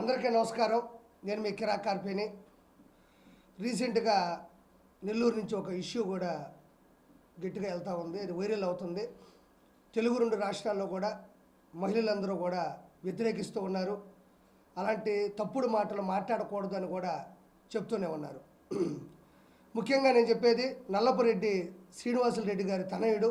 అందరికీ నమస్కారం. నేను మీ కిరా కార్పేని. రీసెంట్గా నెల్లూరు నుంచి ఒక ఇష్యూ కూడా గట్టిగా వెళ్తూ ఉంది. అది వైరల్ అవుతుంది. తెలుగు రెండు రాష్ట్రాల్లో కూడా మహిళలందరూ కూడా వ్యతిరేకిస్తూ ఉన్నారు. అలాంటి తప్పుడు మాటలు మాట్లాడకూడదు అని కూడా చెప్తూనే ఉన్నారు. ముఖ్యంగా నేను చెప్పేది నల్లపురెడ్డి శ్రీనివాసులు రెడ్డి గారి తనయుడు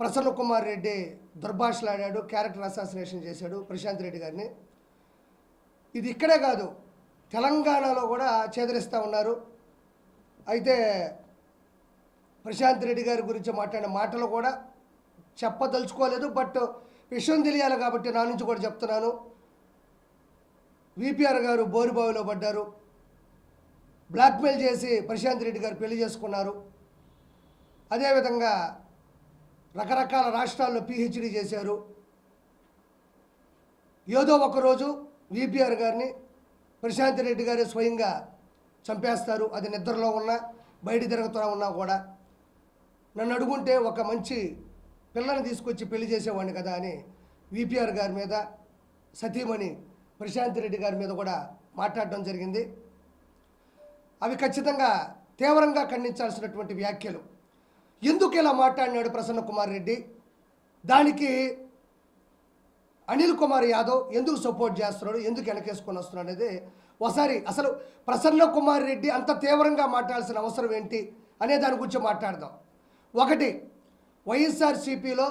ప్రసన్న కుమార్ రెడ్డి దుర్భాషలాడాడు క్యారెక్టర్ అసాసినేషన్ చేశాడు ప్రశాంత్ రెడ్డి గారిని. ఇది ఇక్కడే కాదు తెలంగాణలో కూడా చేదరిస్తూ ఉన్నారు. అయితే ప్రశాంత్ రెడ్డి గారి గురించి మాట్లాడిన మాటలు కూడా చెప్పదలుచుకోలేదు బట్ విషయం తెలియాలి కాబట్టి నా నుంచి కూడా చెప్తున్నాను. విపిఆర్ గారు బోరుబావిలో పడ్డారు. బ్లాక్మెయిల్ చేసి ప్రశాంత్ రెడ్డి గారు పెళ్ళి చేసుకున్నారు. అదేవిధంగా రకరకాల రాష్ట్రాల్లో పిహెచ్డి చేశారు. ఏదో ఒకరోజు విపిఆర్ గారిని ప్రశాంత్ రెడ్డి గారే స్వయంగా చంపేస్తారు. అది నిద్రలో ఉన్నా బయట తిరుగుతూ ఉన్నా కూడా. నన్ను అడుగుంటే ఒక మంచి పిల్లని తీసుకొచ్చి పెళ్ళి చేసేవాడిని కదా అని విపిఆర్ గారి మీద సతీమణి ప్రశాంత్ రెడ్డి గారి మీద కూడా మాట్లాడడం జరిగింది. అవి ఖచ్చితంగా తీవ్రంగా ఖండించాల్సినటువంటి వ్యాఖ్యలు. ఎందుకు ఇలా మాట్లాడినాడు ప్రసన్న కుమార్ రెడ్డి? దానికి అనిల్ కుమార్ యాదవ్ ఎందుకు సపోర్ట్ చేస్తున్నాడు ఎందుకు వెనకేసుకొని వస్తున్నాడు అనేది ఒకసారి అసలు ప్రసన్న కుమార్ రెడ్డి అంత తీవ్రంగా మాట్లాడాల్సిన అవసరం ఏంటి అనే దాని గురించి మాట్లాడదాం. ఒకటి వైఎస్ఆర్సీపీలో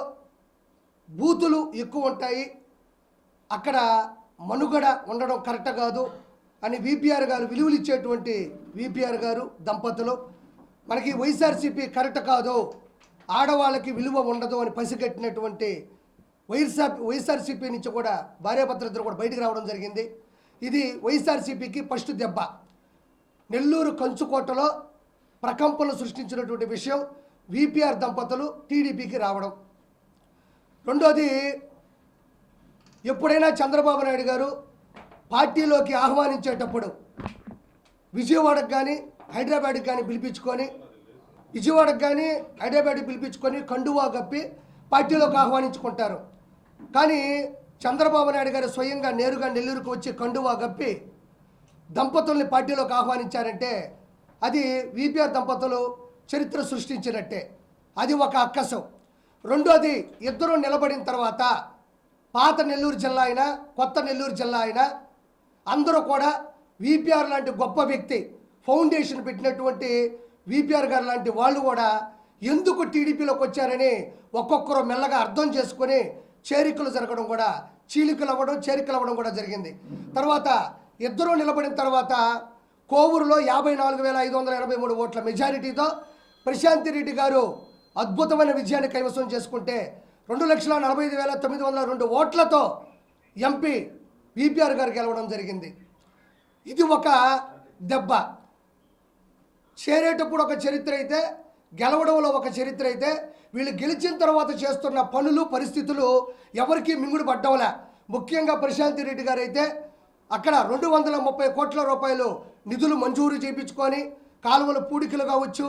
బూతులు ఎక్కువ ఉంటాయి అక్కడ మనుగడ ఉండడం కరెక్ట్ కాదు అని విపిఆర్ గారు విలువలు ఇచ్చేటువంటి విపిఆర్ గారు దంపతులు. మనకి వైఎస్ఆర్సీపీ కరెక్ట్ కాదు ఆడవాళ్ళకి విలువ ఉండదు అని పసిగట్టినటువంటి వైఎస్ఆర్ వైఎస్ఆర్సీపీ నుంచి కూడా భార్యాభర్తలిద్దరు కూడా బయటికి రావడం జరిగింది. ఇది వైఎస్ఆర్సీపీకి ఫస్ట్ దెబ్బ. నెల్లూరు కంచుకోటలో ప్రకంపనలు సృష్టించినటువంటి విషయం విపిఆర్ దంపతులు టీడీపీకి రావడం. రెండోది ఎప్పుడైనా చంద్రబాబు నాయుడు గారు పార్టీలోకి ఆహ్వానించేటప్పుడు విజయవాడకు కానీ హైదరాబాద్కి కానీ పిలిపించుకొని విజయవాడకు కానీ హైదరాబాద్కి పిలిపించుకొని కండువా కప్పి పార్టీలోకి ఆహ్వానించుకుంటారు. కానీ చంద్రబాబు నాయుడు గారు స్వయంగా నేరుగా నెల్లూరుకు వచ్చి కండువా కప్పి దంపతుల్ని పార్టీలోకి ఆహ్వానించారంటే అది విపిఆర్ దంపతులు చరిత్ర సృష్టించినట్టే. అది ఒక అక్కసం. రెండోది ఇద్దరు నిలబడిన తర్వాత పాత నెల్లూరు జిల్లా అయినా కొత్త నెల్లూరు జిల్లా అయినా అందరూ కూడా విపిఆర్ లాంటి గొప్ప వ్యక్తి ఫౌండేషన్ పెట్టినటువంటి విపిఆర్ గారు లాంటి వాళ్ళు కూడా ఎందుకు టీడీపీలోకి వచ్చారని ఒక్కొక్కరు మెల్లగా అర్థం చేసుకొని చేరికలు జరగడం కూడా చీలికలు అవ్వడం చేరికలు అవ్వడం కూడా జరిగింది. తర్వాత ఇద్దరూ నిలబడిన తర్వాత కోవూరులో యాభై నాలుగు వేల ఐదు వందల ఎనభై మూడు ఓట్ల మెజారిటీతో ప్రశాంతి రెడ్డి గారు అద్భుతమైన విజయాన్ని కైవసం చేసుకుంటే రెండు లక్షల నలభై ఐదు వేల తొమ్మిది వందల రెండు ఓట్లతో ఎంపీ విపిఆర్ గారు గెలవడం జరిగింది. ఇది ఒక దెబ్బ. చేరేటప్పుడు ఒక చరిత్ర అయితే గెలవడంలో ఒక చరిత్ర అయితే వీళ్ళు గెలిచిన తర్వాత చేస్తున్న పనులు పరిస్థితులు ఎవరికీ మింగుడు పడ్డంలే ముఖ్యంగా ప్రశాంతి రెడ్డి గారు అయితే అక్కడ రెండు వందల ముప్పై కోట్ల రూపాయలు నిధులు మంజూరు చేయించుకొని కాలువల పూడికలు కావచ్చు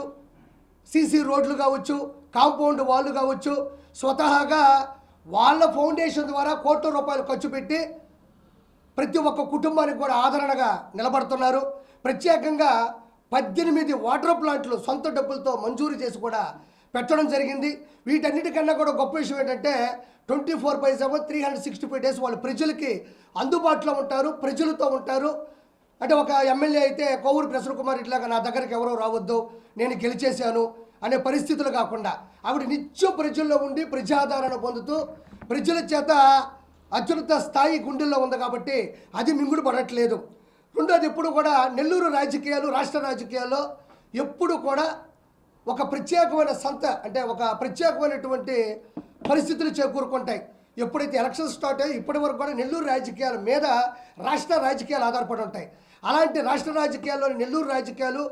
సీసీ రోడ్లు కావచ్చు కాంపౌండ్ వాళ్ళు కావచ్చు స్వతహాగా వాళ్ళ ఫౌండేషన్ ద్వారా కోట్ల రూపాయలు ఖర్చు పెట్టి ప్రతి ఒక్క కుటుంబానికి కూడా ఆదరణగా నిలబడుతున్నారు. ప్రత్యేకంగా పద్దెనిమిది వాటర్ ప్లాంట్లు సొంత డబ్బులతో మంజూరు చేసి కూడా పెట్టడం జరిగింది. వీటన్నిటికన్నా కూడా గొప్ప విషయం ఏంటంటే twenty four by seven three hundred sixty five days వాళ్ళు ప్రజలకి అందుబాటులో ఉంటారు ప్రజలతో ఉంటారు. అంటే ఒక ఎమ్మెల్యే అయితే కోవూరు ప్రసన్న కుమార్ ఇట్లాగా నా దగ్గరికి ఎవరో రావద్దు నేను గెలిచేశాను అనే పరిస్థితులు కాకుండా ఆవిడ నిత్యం ప్రజల్లో ఉండి ప్రజాదరణ పొందుతూ ప్రజల చేత అత్యున్నత స్థాయి గుండెల్లో ఉంది కాబట్టి అది మింగుడు పడట్లేదు రెండోది ఎప్పుడు కూడా నెల్లూరు రాజకీయాలు రాష్ట్ర రాజకీయాల్లో ఎప్పుడు కూడా ఒక ప్రత్యేకమైన సంత అంటే ఒక ప్రత్యేకమైనటువంటి పరిస్థితులు చేకూరుకుంటాయి. ఎప్పుడైతే ఎలక్షన్ స్టార్ట్ అయ్యో ఇప్పటి వరకు కూడా నెల్లూరు రాజకీయాల మీద రాష్ట్ర రాజకీయాలు ఆధారపడి ఉంటాయి. అలాంటి రాష్ట్ర రాజకీయాల్లోని నెల్లూరు రాజకీయాలు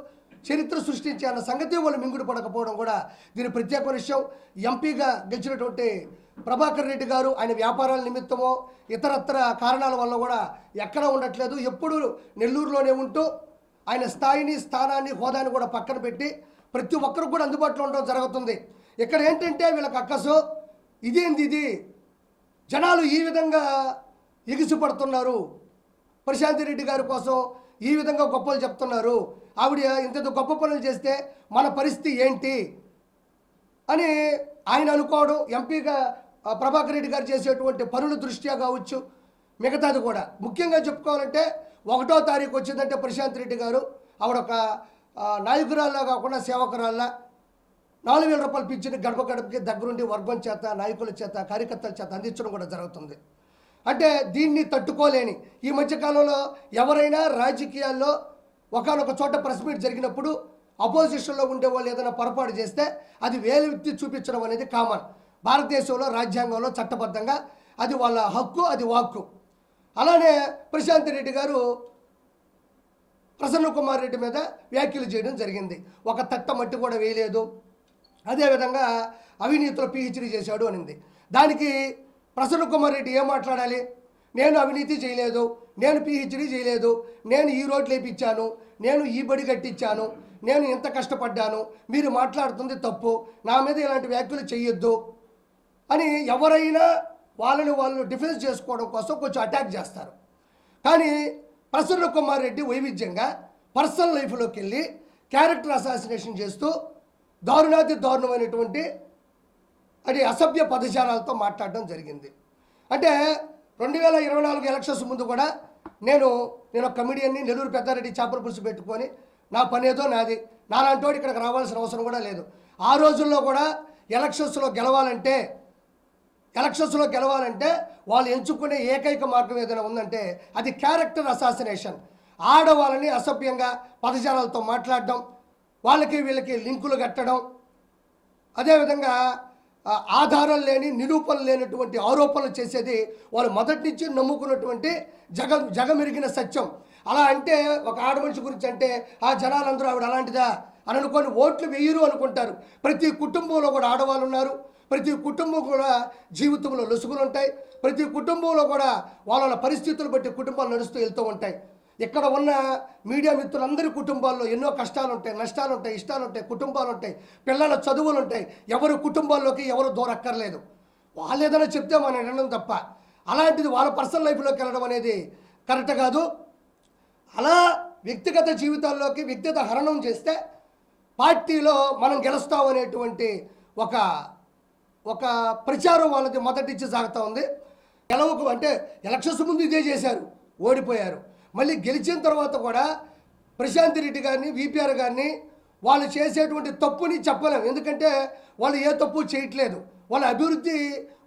చరిత్ర సృష్టించే అన్న సంగతి వాళ్ళు మింగుడు పడకపోవడం కూడా దీని ప్రత్యేకమైన విషయం. ఎంపీగా గెలిచినటువంటి ప్రభాకర్ రెడ్డి గారు ఆయన వ్యాపారాల నిమిత్తమో ఇతరత్ర కారణాల వల్ల కూడా ఎక్కడ ఉండట్లేదు. ఎప్పుడు నెల్లూరులోనే ఉంటూ ఆయన స్థాయిని స్థానాన్ని హోదాని కూడా పక్కన పెట్టి ప్రతి ఒక్కరికి కూడా అందుబాటులో ఉండడం జరుగుతుంది. ఇక్కడ ఏంటంటే వీళ్ళకి అక్కసు ఇదేంది ఇది? జనాలు ఈ విధంగా ఎగిసిపడుతున్నారు. ప్రశాంతి రెడ్డి గారి కోసం ఈ విధంగా గొప్పలు చెప్తున్నారు. ఆవిడ ఇంత గొప్ప పనులు చేస్తే మన పరిస్థితి ఏంటి? అని ఆయన అనుకోవడం ఎంపీగా ప్రభాకర్ రెడ్డి గారు చేసేటువంటి పనుల దృష్ట్యా కావచ్చు మిగతాది కూడా. ముఖ్యంగా చెప్పుకోవాలంటే ఒకటో తారీఖు వచ్చిందంటే ప్రశాంత్ రెడ్డి గారు ఆవిడ ఒక నాయకురాల్లా కాకుండా సేవకురాల్లా నాలుగు వేల రూపాయలు పిచ్చిన గడప గడపకి దగ్గరుండి వర్గం చేత నాయకుల చేత కార్యకర్తల చేత అందించడం కూడా జరుగుతుంది. అంటే దీన్ని తట్టుకోలేని. ఈ మధ్యకాలంలో ఎవరైనా రాజకీయాల్లో ఒకనొక చోట ప్రెస్ మీట్ జరిగినప్పుడు అపోజిషన్లో ఉండే వాళ్ళు ఏదైనా పొరపాటు చేస్తే అది వేలు చూపించడం అనేది కామన్. భారతదేశంలో రాజ్యాంగంలో చట్టబద్ధంగా అది వాళ్ళ హక్కు అది వాక్కు. అలానే ప్రశాంత్ రెడ్డి గారు ప్రసన్న కుమార్ రెడ్డి మీద వ్యాఖ్యలు చేయడం జరిగింది. ఒక తట్ట మట్టి కూడా వేయలేదు. అదేవిధంగా అవినీతిలో పిహెచ్డీ చేశాడు అనింది. దానికి ప్రసన్న కుమార్ రెడ్డి ఏం మాట్లాడాలి? నేను అవినీతి చేయలేదు నేను పిహెచ్డీ చేయలేదు నేను ఈ రోడ్లు వేపించాను నేను ఈ బడి కట్టించాను నేను ఇంత కష్టపడ్డాను మీరు మాట్లాడుతుంది తప్పు నా మీద ఇలాంటి వ్యాఖ్యలు చేయొద్దు అని ఎవరైనా వాళ్ళని వాళ్ళు డిఫెన్స్ చేసుకోవడం కోసం కొంచెం అటాక్ చేస్తారు. కానీ ప్రసన్న కుమార్ రెడ్డి వైవిధ్యంగా పర్సనల్ లైఫ్లోకి వెళ్ళి క్యారెక్టర్ అసాసినేషన్ చేస్తూ దారుణాతి దారుణమైనటువంటి అది అసభ్య పదజాలాలతో మాట్లాడడం జరిగింది. అంటే రెండు వేల ఇరవై నాలుగు ఎలక్షన్స్ ముందు కూడా నేను నేను కమిడియన్ని నెల్లూరు పెద్దారెడ్డి చేపల పులుసు పెట్టుకొని నా పనేదో నాది. నాలాంటోడు ఇక్కడికి రావాల్సిన అవసరం కూడా లేదు. ఆ రోజుల్లో కూడా ఎలక్షన్స్లో గెలవాలంటే ఎలక్షన్స్లో గెలవాలంటే వాళ్ళు ఎంచుకునే ఏకైక మార్గం ఏదైనా ఉందంటే అది క్యారెక్టర్ అసాసినేషన్. ఆడవాళ్ళని అసభ్యంగా పదజాలాలతో మాట్లాడడం వాళ్ళకి వీళ్ళకి లింకులు కట్టడం. అదేవిధంగా ఆధారం లేని నిరూపణ లేనటువంటి ఆరోపణలు చేసేది వాళ్ళు మొదటి నుంచి నమ్ముకున్నటువంటి జగ జగమెరిగిన సత్యం. అలా అంటే ఒక ఆడమనిషి గురించి అంటే ఆ జనాలందరూ ఆవిడ అలాంటిదా? అని అనుకొని ఓట్లు వేయరు అనుకుంటారు. ప్రతి కుటుంబంలో కూడా ఆడవాళ్ళు ఉన్నారు. ప్రతి కుటుంబం కూడా జీవితంలో లొసుగులు ఉంటాయి. ప్రతి కుటుంబంలో కూడా వాళ్ళ పరిస్థితులు బట్టి కుటుంబాలు నడుస్తూ వెళ్తూ ఉంటాయి. ఇక్కడ ఉన్న మీడియా మిత్రులందరి కుటుంబాల్లో ఎన్నో కష్టాలు ఉంటాయి నష్టాలు ఉంటాయి ఇష్టాలు ఉంటాయి కుటుంబాలు ఉంటాయి పిల్లల చదువులు ఉంటాయి ఎవరు కుటుంబాల్లోకి ఎవరు దూరక్కర్లేదు. వాళ్ళు ఏదైనా చెప్తే మనం వినడం తప్ప. అలాంటిది వాళ్ళ పర్సనల్ లైఫ్లోకి వెళ్ళడం అనేది కరెక్ట్ కాదు. అలా వ్యక్తిగత జీవితాల్లోకి వ్యక్తిగత హరణం చేస్తే పార్టీలో మనం గెలుస్తాం అనేటువంటి ఒక ఒక ప్రచారం వాళ్ళకి మొదటిచ్చి సాగుతూ ఉంది. గెలవకు అంటే ఎలక్షన్స్ ముందు ఇదే చేశారు ఓడిపోయారు. మళ్ళీ గెలిచిన తర్వాత కూడా ప్రశాంత్ రెడ్డి గారిని విపిఆర్ గారిని వాళ్ళు చేసేటువంటి తప్పుని చెప్పలేము ఎందుకంటే వాళ్ళు ఏ తప్పు చేయట్లేదు. వాళ్ళ అభివృద్ధి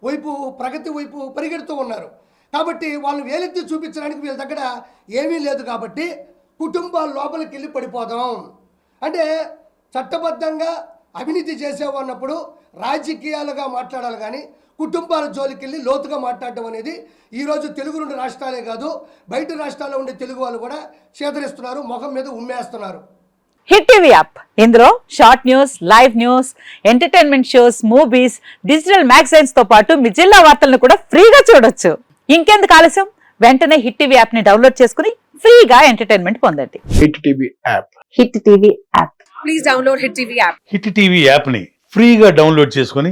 వైపు ప్రగతి వైపు పరిగెడుతూ ఉన్నారు. కాబట్టి వాళ్ళని వేలెత్తి చూపించడానికి వీళ్ళ దగ్గర ఏమీ లేదు కాబట్టి కుటుంబాల లోపలికి వెళ్ళి పడిపోదాం. అంటే చట్టబద్ధంగా అవినీతి చేసేవన్నప్పుడు రాజకీయాలుగా మాట్లాడాలి కానీ కుటుంబాల జోలికి వెళ్ళి లోతుగా మాట్లాడడం అనేది ఈరోజు తెలుగు రెండు రాష్ట్రాలే కాదు బయట రాష్ట్రాల్లో ఉండే తెలుగు వాళ్ళు కూడా చేదరిస్తున్నారు ముఖం మీద ఉమ్మేస్తున్నారు. Hit TV app. ఇందులో short news live news entertainment shows movies digital మ్యాగజైన్స్తో పాటు మీ జిల్లా వార్తలను కూడా ఫ్రీగా చూడొచ్చు. ఇంకెందుకు ఆలస్యం? వెంటనే హిట్ టీవీ యాప్ని డౌన్లోడ్ చేసుకుని ఫ్రీగా ఎంటర్టైన్మెంట్ పొందండి. Hit TV app. Hit TV app. Please download Hit TV app. Hit TV యాప్ని ఫ్రీగా డౌన్లోడ్ చేసుకొని